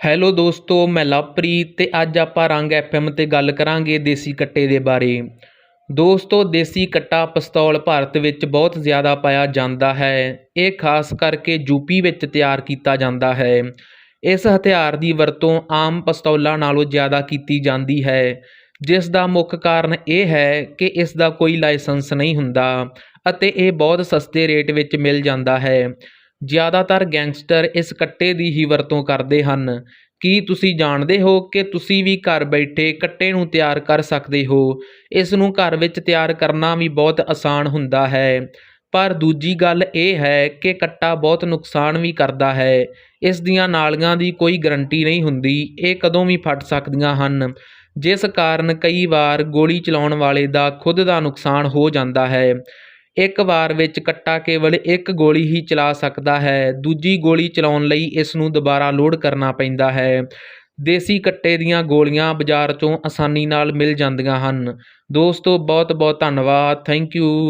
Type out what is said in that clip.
Hello ਦੋਸਤੋ, ਮੈਂ ਲਵਪ੍ਰੀਤ ਤੇ ਅੱਜ ਆਪਾਂ ਰੰਗ ਐਫਐਮ ਤੇ ਗੱਲ ਕਰਾਂਗੇ ਦੇਸੀ ਕੱਟੇ ਦੇ ਬਾਰੇ। ਦੋਸਤੋ, ਦੇਸੀ ਕੱਟਾ ਪਿਸਤੌਲ ਭਾਰਤ ਵਿੱਚ ਬਹੁਤ ਜ਼ਿਆਦਾ ਪਾਇਆ ਜਾਂਦਾ ਹੈ। ਇਹ ਖਾਸ ਕਰਕੇ ਯੂਪੀ ਵਿੱਚ ਤਿਆਰ ਕੀਤਾ ਜਾਂਦਾ ਹੈ। ਇਸ ਹਥਿਆਰ ਦੀ ਵਰਤੋਂ ਆਮ ਪਿਸਤੌਲਾਂ ਨਾਲੋਂ ਜ਼ਿਆਦਾ ਕੀਤੀ ਜਾਂਦੀ ਹੈ। ਜਿਸ ਦਾ ਮੁੱਖ ਕਾਰਨ ਇਹ ਹੈ ਕਿ ਇਸ ਦਾ ਕੋਈ ਲਾਇਸੈਂਸ ਨਹੀਂ ਹੁੰਦਾ ਅਤੇ ਇਹ ਬਹੁਤ ਸਸਤੇ ਰੇਟ ਵਿੱਚ ਮਿਲ ਜਾਂਦਾ ਹੈ। ਜ਼ਿਆਦਾਤਰ ਗੈਂਗਸਟਰ ਇਸ ਕੱਟੇ ਦੀ ਹੀ ਵਰਤੋਂ ਕਰਦੇ ਹਨ। ਕੀ ਤੁਸੀਂ ਜਾਣਦੇ ਹੋ ਕਿ ਤੁਸੀਂ ਵੀ ਘਰ ਬੈਠੇ ਕੱਟੇ ਨੂੰ ਤਿਆਰ ਕਰ ਸਕਦੇ ਹੋ? ਇਸ ਨੂੰ ਘਰ ਵਿੱਚ ਤਿਆਰ ਕਰਨਾ ਵੀ ਬਹੁਤ ਆਸਾਨ ਹੁੰਦਾ ਹੈ। ਪਰ ਦੂਜੀ ਗੱਲ ਇਹ ਹੈ ਕਿ ਕੱਟਾ ਬਹੁਤ ਨੁਕਸਾਨ ਵੀ ਕਰਦਾ ਹੈ। ਇਸ ਦੀਆਂ ਨਾਲੀਆਂ ਦੀ ਕੋਈ ਗਰੰਟੀ ਨਹੀਂ ਹੁੰਦੀ, ਇਹ ਕਦੋਂ ਵੀ ਫਟ ਸਕਦੀਆਂ ਹਨ। ਜਿਸ ਕਾਰਨ ਕਈ ਵਾਰ ਗੋਲੀ ਚਲਾਉਣ ਵਾਲੇ ਦਾ ਖੁਦ ਦਾ ਨੁਕਸਾਨ ਹੋ ਜਾਂਦਾ ਹੈ। ਇੱਕ ਵਾਰ ਵਿੱਚ ਕੱਟਾ ਕੇਵਲ ਇੱਕ ਗੋਲੀ ਹੀ ਚਲਾ ਸਕਦਾ ਹੈ। ਦੂਜੀ ਗੋਲੀ ਚਲਾਉਣ ਲਈ ਇਸ ਨੂੰ ਦੁਬਾਰਾ ਲੋਡ ਕਰਨਾ ਪੈਂਦਾ ਹੈ। ਦੇਸੀ ਕੱਟੇ ਦੀਆਂ ਗੋਲੀਆਂ ਬਾਜ਼ਾਰ 'ਚੋਂ ਆਸਾਨੀ ਨਾਲ ਮਿਲ ਜਾਂਦੀਆਂ ਹਨ। ਦੋਸਤੋ ਬਹੁਤ ਬਹੁਤ ਧੰਨਵਾਦ। Thank you